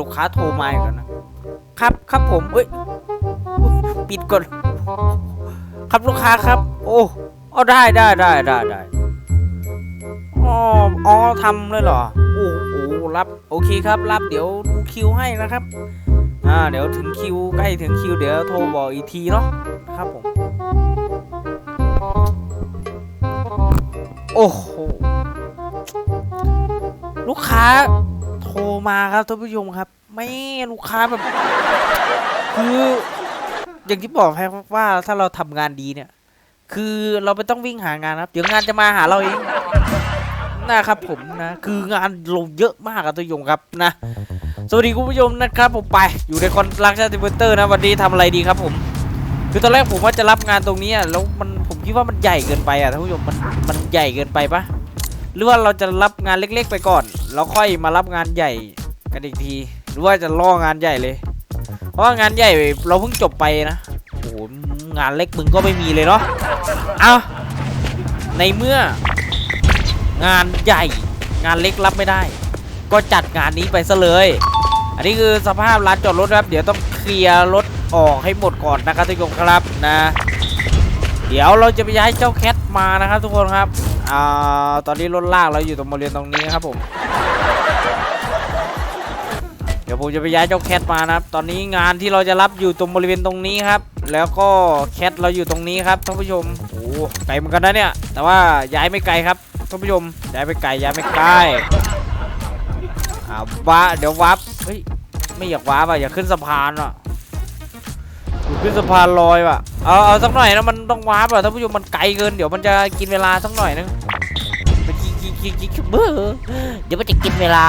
ลูกค้าโทรมาอีกแล้วนะครับ ครับผมเอ้ยปิดก่อนครับลูกค้าครับ โอ้เอาได้ได้ได้ได้ได้อ๋ออ๋อทำเลยเหรอโอ้โอ้รับ โอเคครับ รับเดี๋ยวดูคิวให้นะครับอ่าเดี๋ยวถึงคิวใกล้ถึงคิวเดี๋ยวโทรบอกอีกทีเนาะครับผม โอ้โหลูกค้า ทรมาครับท่านผู้ชมครับ ไม่ลูกค้าแบบคืออย่างที่บอกให้ว่าถ้าเราทำงานดีเนี่ย คือเราไม่ต้องวิ่งหางานครับ เดี๋ยวงานจะมาหาเราเองนะครับผมนะ คืองานลงเยอะมากครับท่านผู้ชมครับนะสวัสดีคุณผู้ชมนะครับผมไปอยู่ในคอนลักชันติเตอร์นะวันนี้ทำอะไรดีครับผม คือตอนแรกผมว่าจะรับงานตรงนี้อะแล้วมันผมคิดว่ามันใหญ่เกินไปอะท่านผู้ชมมันมันใหญ่เกินไปปะหรือว่าเราจะรับงานเล็ก ๆ ไปก่อน แล้วค่อยมารับงานใหญ่กันอีกที หรือว่าจะล่องานใหญ่เลย เพราะงานใหญ่เราเพิ่งจบไปนะโอ้โหงานเล็กมึงก็ไม่มีเลยเนาะเอาในเมื่องานใหญ่งานเล็กรับไม่ได้ ก็จัดงานนี้ไปซะเลย อันนี้คือสภาพร้านจอดรถครับ เดี๋ยวต้องเคลียร์รถออกให้หมดก่อนนะครับทุกคนครับนะ เดี๋ยวเราจะไปย้ายเจ้าแคทมานะครับทุกคนครับ อ่าตอนนี้รถลากเราอยู่ตรงบริเวณตรงนี้นะครับผม เดี๋ยวผมจะไปย้ายเจ้าแคทมานะครับ ตอนนี้งานที่เราจะรับอยู่ตรงบริเวณตรงนี้ครับ แล้วก็แคทเราอยู่ตรงนี้ครับท่านผู้ชม โอ้ไกลเหมือนกันนะเนี่ย แต่ว่าย้ายไม่ไกลครับท่านผู้ชม ย้ายไม่ไกลย้ายไม่ไกลอ่าว้าเดี๋ยววับเฮ้ยไม่อยากว้าป่ะอยากขึ้นสะพานอะอยู่ขึ้นสะพานลอยว่ะ เอาเอาสักหน่อยนะมันต้องว้าป่ะท่านผู้ชมมันไกลเกินเดี๋ยวมันจะกินเวลาสักหน่อยนึงมันกินกินกินกินเบ้อเดี๋ยวมันจะกินเวลา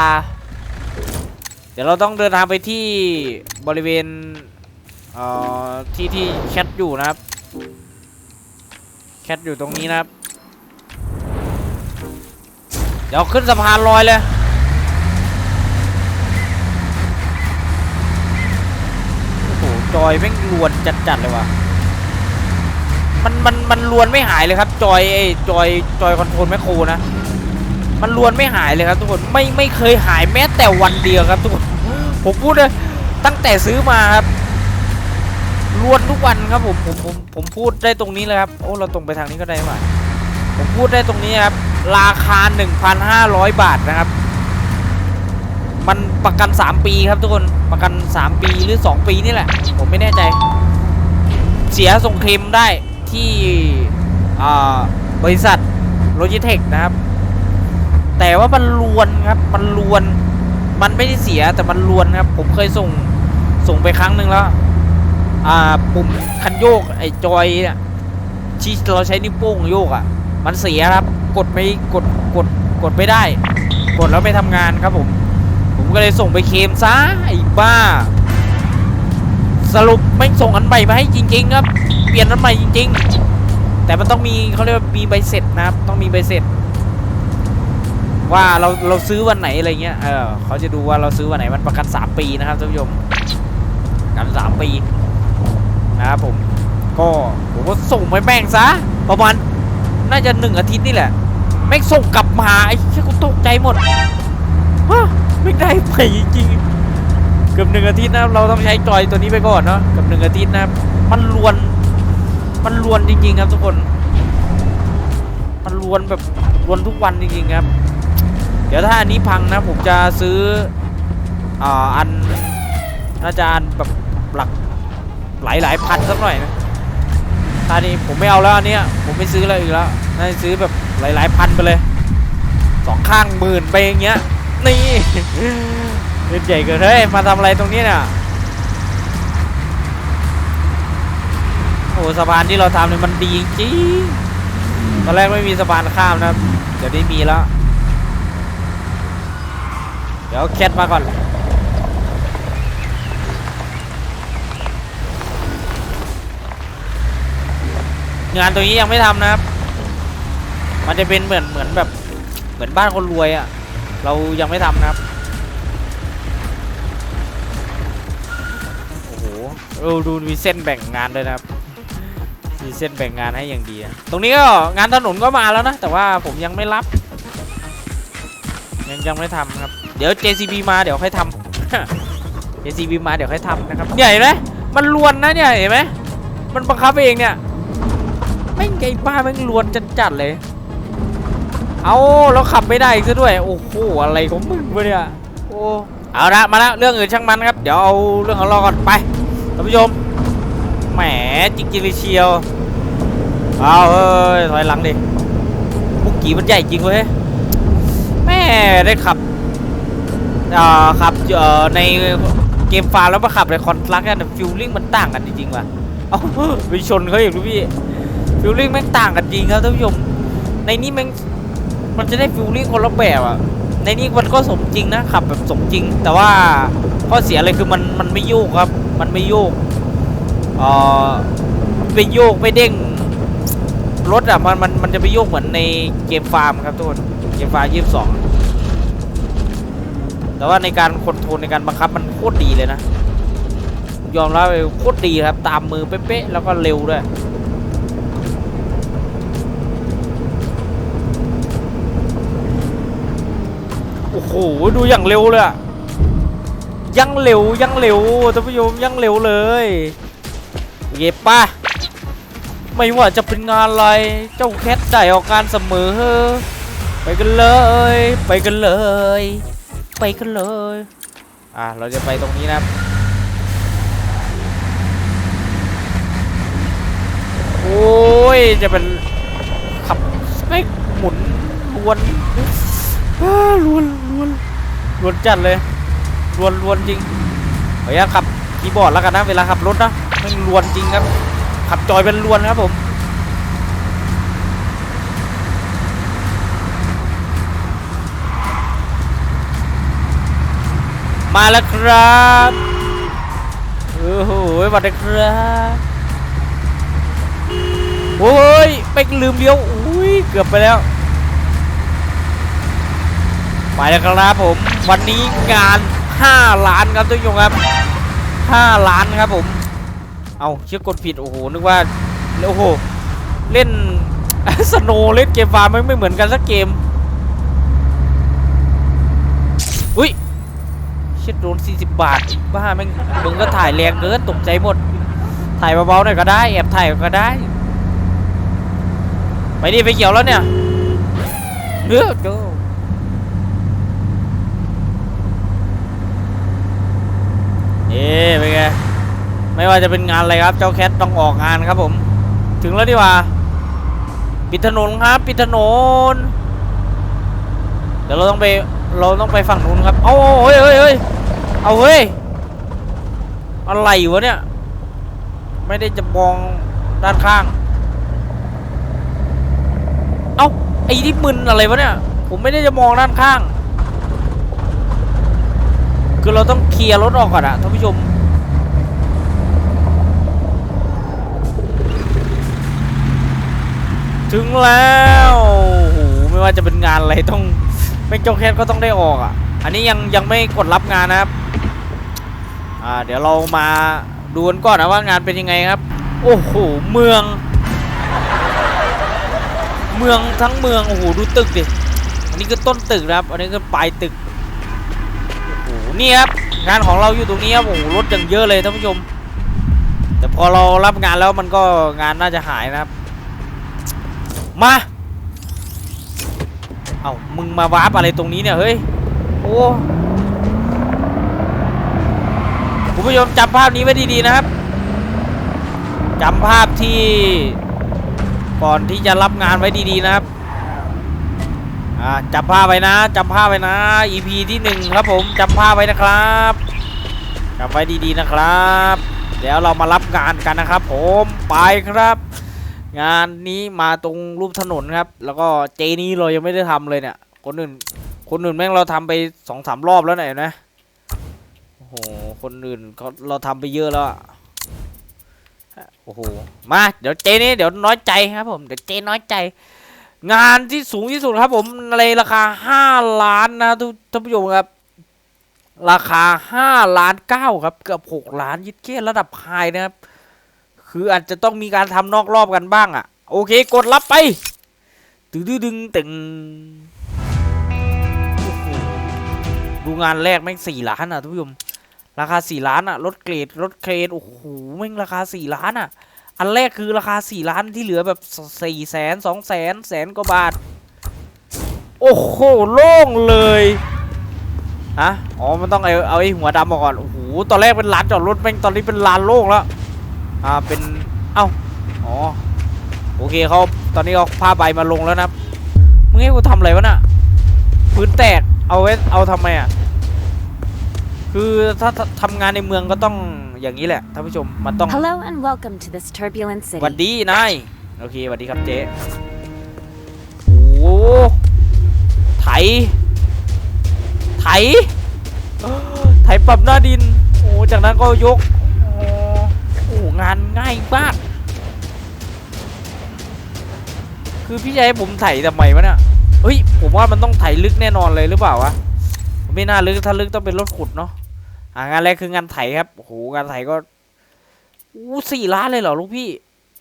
เดี๋ยวเราต้องเดินทางไปที่บริเวณเอ่อที่ที่แคทอยู่นะครับแคทอยู่ตรงนี้นะครับ เดี๋ยวขึ้นสะพานลอยเลยโอ้โหจอยแม่งลวนจัดๆเลยว่ะ มันมันมันลวนไม่หายเลยครับ จอยไอ้จอยจอยคอนโทรลแมคโครนะ มันลวนไม่หายเลยครับ ทุกคนไม่ไม่เคยหายแม้แต่วันเดียวครับ ทุกคนผมพูดเลยตั้งแต่ซื้อมาครับลวนทุกวันครับผมผมผมผมพูดได้ตรงนี้เลยครับโอ้เราตรงไปทางนี้ก็ได้ไหมผมพูดได้ตรงนี้ครับราคา 1,500 บาทนะครับ มันประกัน 3 ปีครับทุกคนประกัน 3 ปีหรือ 2 ปีนี่แหละ ผมไม่แน่ใจ เสียส่งเคลมได้ ที่บริษัทโลจิเทคนะครับ แต่ว่ามันลวนครับ มันลวน มันไม่ได้เสียแต่มันลวนครับ ผมเคยส่งส่งไปครั้งหนึ่งแล้วอ่าปุ่มคันโยกไอ้จอยที่เราใช้นิ้วโป้งโยกอะ มันเสียครับ กดไม่กดกดกดไม่ได้ กดแล้วไม่ทำงานครับผม ผมก็เลยส่งไปเคมซะไอ้บ้า สรุปไม่ส่งอันใหม่มาให้จริง ๆ ครับ เปลี่ยนอันใหม่จริง ๆ แต่มันต้องมีเขาเรียกว่ามีใบเสร็จนะครับ ต้องมีใบเสร็จ ว่าเราเราซื้อวันไหนอะไรเงี้ย เออเขาจะดูว่าเราซื้อวันไหน มันประกัน3ปีนะครับท่านผู้ชมประกัน3ปีนะครับผม ก็ผมก็ส่งไปแม่งซะประมาณน่าจะหนึ่งอาทิตย์นี่แหละแม่งส่งกลับมาไอ้เชี่ยกูตกใจหมดฮะไม่ได้ไปจริงเกือบหนึ่งอาทิตย์นะครับเราต้องใช้จอยตัวนี้ไปก่อนเนาะเกือบหนึ่งอาทิตย์นะครับมันลวน มันลวนจริงๆครับทุกคน มันลวนแบบลวนทุกวันจริงๆครับ เดี๋ยวถ้าอันนี้พังนะผมจะซื้ออ่าอันน่าจะอันแบบหลักหลายหลายพันสักหน่อยนะตอนนี้ผมไม่เอาแล้วอันเนี้ยผมไม่ซื้อแล้วอีกแล้วน่าจะซื้อแบบหลายหลายพันไปเลยสองข้างหมื่นไปอย่างเงี้ยนี่เล่นใหญ่เกินเฮ้ยมาทำอะไรตรงนี้เนี่ย โอ้สะพานที่เราทำเนี่ยมันดีจริงตอนแรกไม่มีสะพานข้ามนะครับเดี๋ยวนี้มีแล้ว เดี๋ยวแคทมาก่อนงานตรงนี้ยังไม่ทำนะครับ มันจะเป็นเหมือนเหมือนแบบเหมือนบ้านคนรวยอะ่ะ เรายังไม่ทำนะครับ โอ้โหเออดูมีเส้นแบ่งงานด้วยนะครับ มีเส้นแบ่งงานให้อย่างดีอะตรงนี้ก็งานถนนก็มาแล้วนะ แต่ว่าผมยังไม่รับ ยังยังไม่ทำครับ เดี๋ยว JCB มาเดี๋ยวค่อยทำ JCB มาเดี๋ยวค่อยทำนะครับเนี่ยเห็นไหมมันลวนนะเนี่ยเห็นไหมมันบังคับเองเนี่ยไม่งไงบ้าแม่งลวนจัดๆเลย เอาแล้วขับไม่ได้อีกซะด้วย โอ้โหอะไรของมึงวะเนี่ยโอ้เอาละมาแล้วเรื่องอื่นช่างมันครับ เดี๋ยวเอาเรื่องของเราก่อนไปท่านผู้ชม แหมจริงๆเลยเชียวเอาเฮ้ยถอยหลังดิบุกกี้มันใหญ่จริงเว้ยแม่ได้ขับอ่าขับเอ่อในเกมฟาร์มแล้วมาขับในคอนทรักกันฟิลลิ่งมันต่างกันจริงๆว่ะเอาไปชนเขาอย่างรู้พี่ฟิลลิ่งแม่งต่างกันจริงครับท่านผู้ชมในนี้แม่งมันจะได้ฟิลลิ่งคนละแบบอะในนี้มันก็สมจริงนะขับแบบสมจริง แต่ว่าข้อเสียอะไรคือมันมันไม่โยกครับ มันไม่โยก เอ่อไม่โยกไม่เด้งรถอะมันมันมันจะไม่โยกเหมือนในเกมฟาร์มครับทุกคนเกมฟาร์มยี่สิบสองแต่ว่าในการคอนโทรลในการบังคับมันโคตรดีเลยนะ ยอมรับเลยโคตรดีครับ ตามมือเป๊ะๆแล้วก็เร็วด้วยโอ้โหดูอย่างเร็วเลยอะยังเร็วยังเร็วท่านผู้ชมยังเร็วเลย เย็บปะไม่ว่าจะเป็นงานอะไร เจ้าแคทได้ออกงานเสมอ ไปกันเลย ไปกันเลย ไปกันเลย อะ เราจะไปตรงนี้นะโอ้ย จะเป็นขับไม่หมุนลวนอ้าลวนลวนลวนจัดเลยลวนลวนจริงขออนุญาตขับ คีย์บอร์ดแล้วกันนะเวลาขับรถนะมันลวนจริงครับ ขับจอยเป็นลวนครับผมมาแล้วครับโอ้โหมาแล้วครับโอ้ยไปลืมเลี้ยวอุ้ยเกือบไปแล้วไปแล้วครับผม วันนี้งาน 5 ล้านครับทุกท่านครับ 5 ล้านครับผม เอาเชื่อกดผิด โอ้โห นึกว่า โอ้โห เล่นสโนเล่นเกมฟาร์มไม่ไม่เหมือนกันสักเกม อุ้ยเช็ดโดน 40 บาท บ้าแม่งมึงก็ถ่ายแรงเกินตกใจหมด ถ่ายเบาๆหน่อยก็ได้ แอบถ่ายก็ได้ ไปดิไปเขียวแล้วเนี่ยเลือกดู นี่เป็นไง ไม่ว่าจะเป็นงานอะไรครับเจ้าแคทต้องออกงานครับผม ถึงแล้วดีกว่า ปิดถนนครับ ปิดถนนเดี๋ยวเราต้องไปเราต้องไปฝั่งนู้นครับเอาเอาเฮ้ยเฮ้ยเฮ้ยเอาเฮ้ยอะไรวะเนี่ย ไม่ได้จะมองด้านข้าง เอาไอ้ที่มึนอะไรวะเนี่ย ผมไม่ได้จะมองด้านข้าง คือเราต้องเคลียร์รถออกก่อนอะท่านผู้ชม ถึงแล้วโอ้โหไม่ว่าจะเป็นงานอะไรต้องไม่เจ้าแคทก็ต้องได้ออกอะ อันนี้ยังยังไม่กดรับงานนะครับ อ่าเดี๋ยวเรามาดูกันก่อนนะว่างานเป็นยังไงครับ โอ้โหเมือง เมืองทั้งเมืองโอ้โหดูตึกดิ อันนี้คือต้นตึกนะครับ อันนี้คือปลายตึก โอ้โหนี่ครับงานของเราอยู่ตรงนี้ครับโอ้โหรถอย่างเยอะเลยท่านผู้ชม แต่พอเรารับงานแล้วมันก็งานน่าจะหายนะครับ มา เอามึงมาวาร์ปอะไรตรงนี้เนี่ย เฮ้ย โอ้คุณผู้ชมจำภาพนี้ไว้ดี ๆ นะครับจำภาพที่ก่อนที่จะรับงานไว้ดีๆนะครับอ่าจำภาพไว้นะจำภาพไว้นะ EP ที่หนึ่งครับผมจำภาพไว้นะครับจำไว้ดีๆนะครับ เดี๋ยวเรามารับงานกันนะครับ ผมไปครับ งานนี้มาตรงรูปถนนครับ แล้วก็เจนี้เรายังไม่ได้ทำเลยเนี่ย คนอื่น คนอื่นแม่งเราทำไปสองสามรอบแล้วเนี่ยเห็นไหมโอ้โหคนอื่นเขาเราทำไปเยอะแล้วอะโอ้โหมาเดี๋ยวเจนี้เดี๋ยวน้อยใจครับผมเดี๋ยวเจน้อยใจ งานที่สูงที่สุดครับ ผมในราคา5ล้านนะทุกท่านผู้ชมครับ ราคา5ล้าน9ครับเกือบ6ล้านยิดเก้ระดับไฮนะครับ คืออาจจะต้องมีการทำนอกรอบกันบ้างอะ โอเค กดรับไปตึงดึงตึงดูงานแรกแม่งสี่ล้านอะทุกผู้ชมราคาสี่ล้านอะรถเกรดรถเครนโอ้โหแม่งราคาสี่ล้านอะอันแรกคือราคาสี่ล้านที่เหลือแบบสี่แสนสองแสนแสนกว่าบาท โอ้โหโล่งเลยฮะอ๋อมันต้องเอาเอาไอ้หัวดำมาก่อนโอ้โหตอนแรกเป็นลานจอดรถแม่งตอนนี้เป็นลานโล่งแล้ว อ่าเป็นเอ้าอ๋อโอเคเขาตอนนี้เอาผ้าใบมาลงแล้วนะมึงให้กูทำอะไรวะน่ะพื้นแตกเอาไว้เอาทำไมอะคือถ้าถ้าทำงานในเมืองก็ต้องอย่างนี้แหละท่านผู้ชมมันต้อง Hello and welcome to this turbulent หวัด city. ดีนายโอเคหวัดดีครับเจ๊โอ้โหไถ ไถเอ้อไถปรับหน้าดิน โอ้จากนั้นก็ยกโอ้โอ้ งานง่ายมาก คือพี่ให้ผมไถทำไมวะเนี่ยเฮ้ยผมว่ามันต้องไถลึกแน่นอนเลยหรือเปล่าวะไม่น่าลึกถ้าลึกต้องเป็นรถขุดเนาะอ่างานแรกคืองานไถครับโอ้โหงานไถก็อู้สี่ล้านเลยเหรอลูกพี่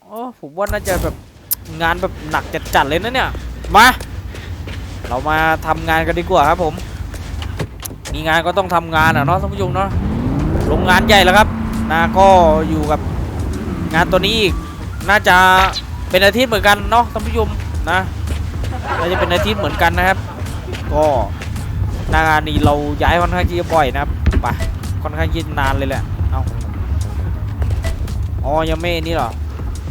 อ๋อผมว่าน่าจะแบบงานแบบหนักจัดๆเลยนะเนี่ยมาเรามาทำงานกันดีกว่าครับผม มีงานก็ต้องทำงานอะเนาะท่านผู้ชมเนาะโรงงานใหญ่แล้วครับนะก็อยู่กับ งานตัวนี้อีกน่าจะเป็นอาทิตย์เหมือนกันเนาะท่านผู้ชมนะน่าจะเป็นอาทิตย์เหมือนกันนะครับ ก็นางานนี้เราย้ายค่อนข้างที่จะบ่อยนะครับไปค่อนข้างที่นานเลยแหละเอาอ๋อยังไม่นี่หรอ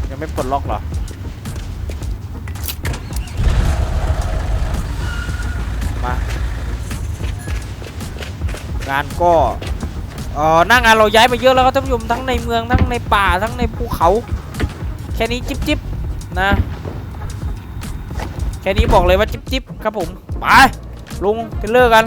ยังไม่ปลดล็อกหรอมา งานก็ เออหน้างานเราย้ายไปเยอะแล้วครับท่านผู้ชมทั้งในเมืองทั้งในป่าทั้งในภูเขา แค่นี้จิ๊บจิบนะ แค่นี้บอกเลยว่าจิ๊บจิบครับผม ไปลุงไปเลิกกัน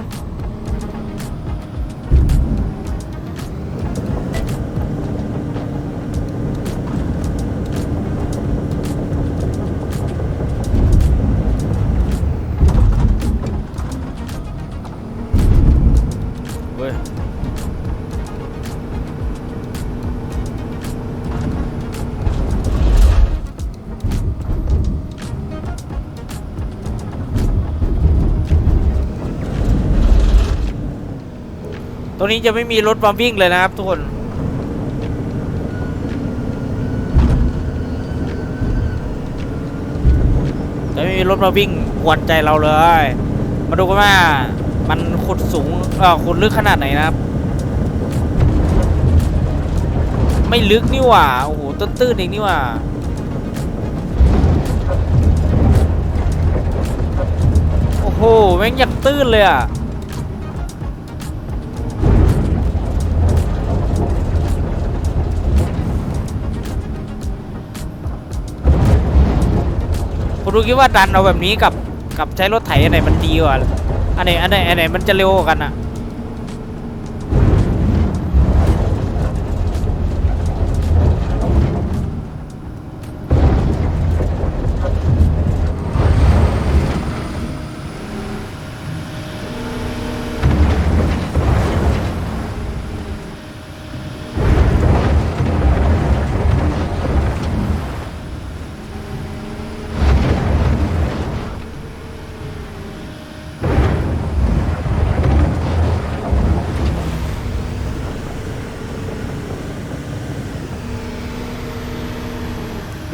รงนี้จะไม่มีรถมาวิ่งเลยนะครับทุกคนจะไม่มีรถมาวิ่งกวนใจเราเลย มาดูกันว่ามันขุดสูงเออขุดลึกขนาดไหนนะครับ ไม่ลึกนี่หว่า โอ้โหตื้นๆเองนี่หว่าโอ้โหแม่งอยากตื้นเลยอะ ดูคิดว่าดันเอาแบบนี้กับกับใช้รถไถอันไหนมันดีกว่าอันไหนอันไหนอันไหนมันจะเร็วกว่ากันอะ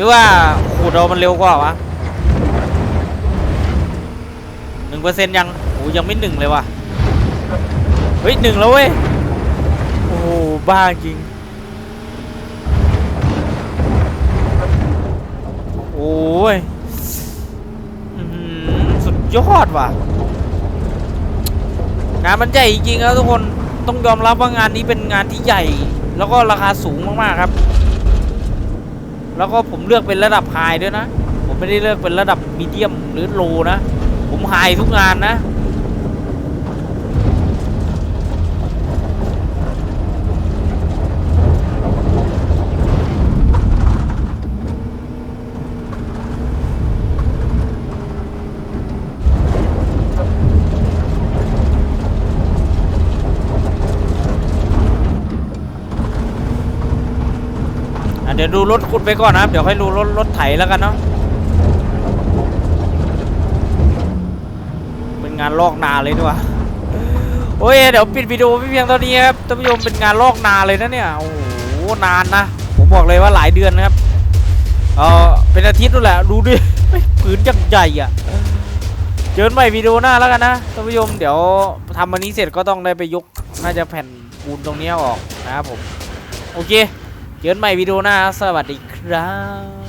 รือว่าขูดเรามันเร็วกว่าวะหนึ่งเปอร์เซ็นต์ยังโอ้ยังไม่หนึ่งเลยว่ะเฮ้ยหนึ่งแล้วเว้ย โอ้โหบ้าจริง โอ้ยสุดยอดว่ะงานมันใหญ่จริงๆครับทุกคนต้องยอมรับว่างานนี้เป็นงานที่ใหญ่ แล้วก็ราคาสูงมากๆครับ แล้วก็ผมเลือกเป็นระดับไฮด้วยนะ ผมไม่ได้เลือกเป็นระดับมีเดียมหรือโลนะ ผมไฮทุกงานนะ ดี๋ยวดูรถขุดไปก่อนนะครับ เดี๋ยวค่อยดูรถรถไถแล้วกันเนาะ เป็นงานลอกนาเลยดีกว่าโอ้ยเดี๋ยวปิดวิดีโอไม่เพียงเท่านี้ครับท่านผู้ชมเป็นงานลอกนาเลยนะเนี่ย โอ้โห นานนะ ผมบอกเลยว่าหลายเดือนนะครับ เออเป็นอาทิตย์นู่นแหละ ดูดิผืนจังใหญ่อะ เจอกันใหม่วิดีโอหน้าแล้วกันนะท่านผู้ชมเดี๋ยวทำวันนี้เสร็จก็ต้องได้ไปยก น่าจะแผ่นปูนตรงนี้ออกนะครับผม โอเค เจอกันใหม่วิดีโอหน้าสวัสดีครับ